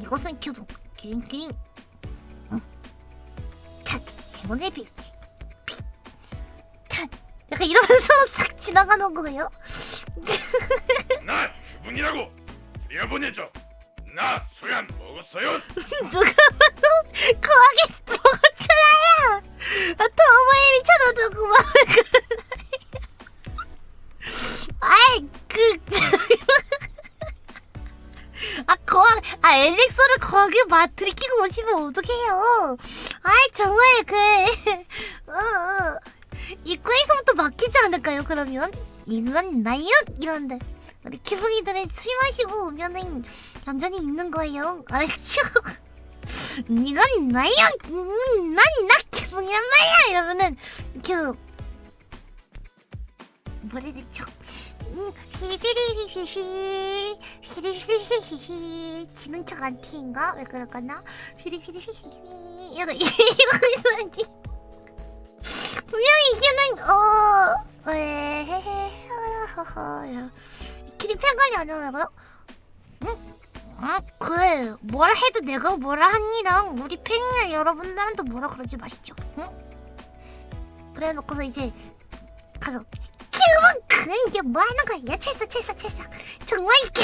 이것은 큐브 낑낑 응. 탓 행운의 비지 탓 약간 이러면서 싹 지나가는 거예요? 나 주분이라고. 들여보내줘. 나 소얀 먹었어요. 누가 거학, 아, 엘릭서를 거기 맛 들키고 오시면 어떡해요. 아이, 정말, 그, 어, 어. 입구에서부터 막히지 않을까요, 그러면? 이건 나요? 이런데. 우리 기분이들은 술 마시고 오면은 얌전히 있는 거예요. 알았죠? 이건 나요? 음, 난나 기분이란 말이야! 이러면은, 그, 뭐 라 그랬죠? 음, 히비리히히히 히리히히히히 지는 척 안티인가? 왜 그럴까나? 히리히리히히 약간 이러고 있어야지 분명히 이게는 어... 에헤헤 허허허 길이 팽간이 안 나가요? 응? 아 그래 뭐라 해도 내가 뭐라 합니다 우리 팬 여러분들한테 뭐라 그러지 마시죠 응? 그래 놓고서 이제 가서 그만 그런 게뭐 하는 거야? 찰싹 찰싹 찰싹 정말 이게